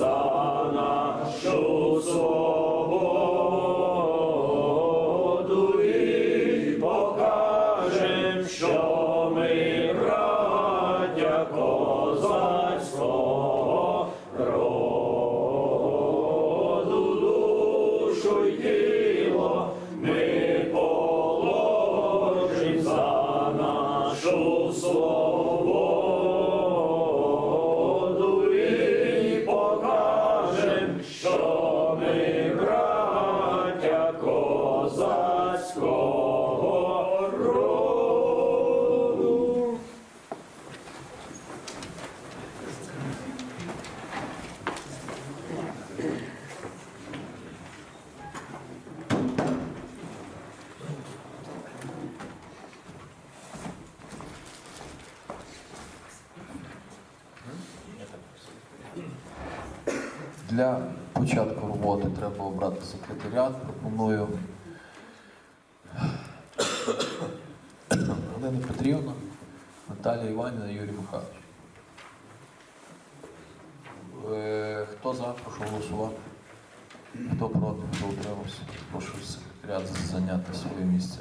за нашу свободу Для початку роботи треба обрати секретаріат. Пропоную Галина Петрівна, Наталія Іванівна, Юрій Михайлович. Е, Хто за, прошу голосувати. Хто проти, хто утримався, прошу секретаріат зайняти своє місце.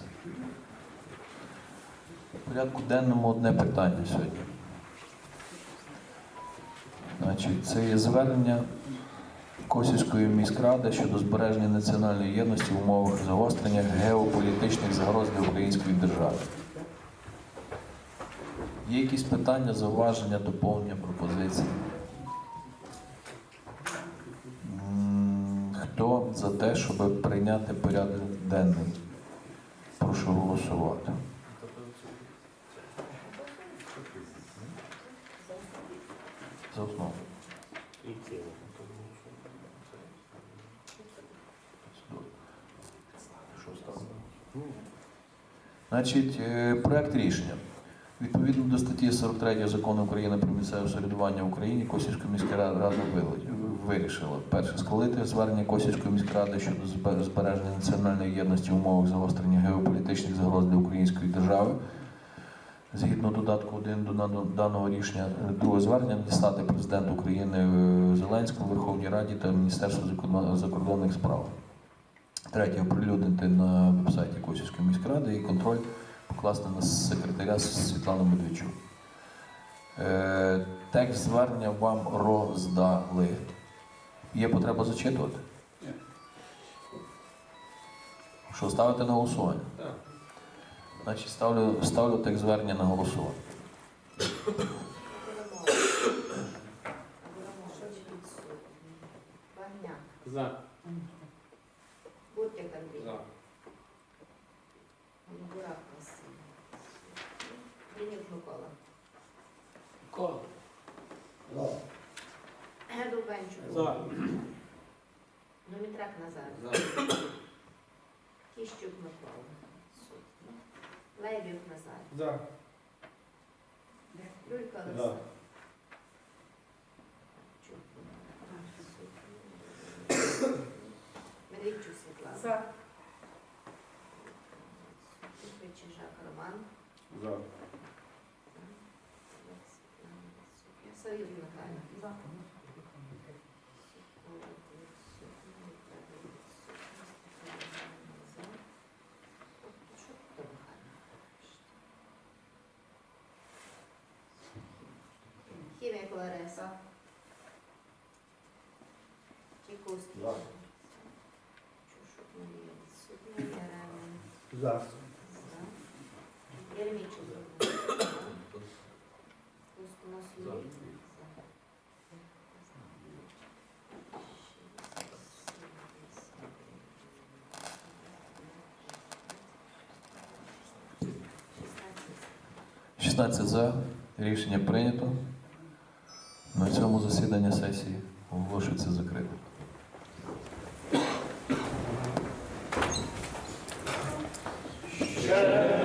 В порядку денному одне питання сьогодні. Значить, це є звернення Косівської міськради щодо збереження національної єдності в умовах загострення геополітичних загроз для української держави. Є якісь питання, зауваження, доповнення, пропозиції? Хто за те, щоб прийняти порядок денний? Прошу голосувати. За основу. Що стало? Значить, е, проект рішення. Відповідно до статті 43 закону України про місцеве самоврядування в Україні, Косівська міська рада вирішила перше схвалити звернення Косівської міськради щодо збереження національної єдності в умовах загострення геополітичних загроз для української держави. Згідно додатку 1 до даного рішення, друге звернення надіслати президенту України е, Зеленському, Верховній Раді та Міністерству закордон- закордонних справ. Третє оприлюднити на вебсайті Косівської міськради і контроль покласти на секретаря Світлану Медведчук. Е, текст звернення вам роздали. Є потреба зачитувати? Ні. Що ставити на голосування? Так. Значить, ставлю, ставлю текст звернення на голосування. За. Андрій, За. Бурак Василь, Лінюк Микола, Кола. Дубенчук, За. Домітрак Назар, За. Кіщук Микола, Левів Назар, За. Люлька. Олександр. Медведчук Світлана. За. Za. Kime Claressa? Que custo? Za. Za. Єремійчук. Лускунос Юрій. За. 16 за. Рішення прийнято. На цьому засідання сесії оголошується закритим. Ще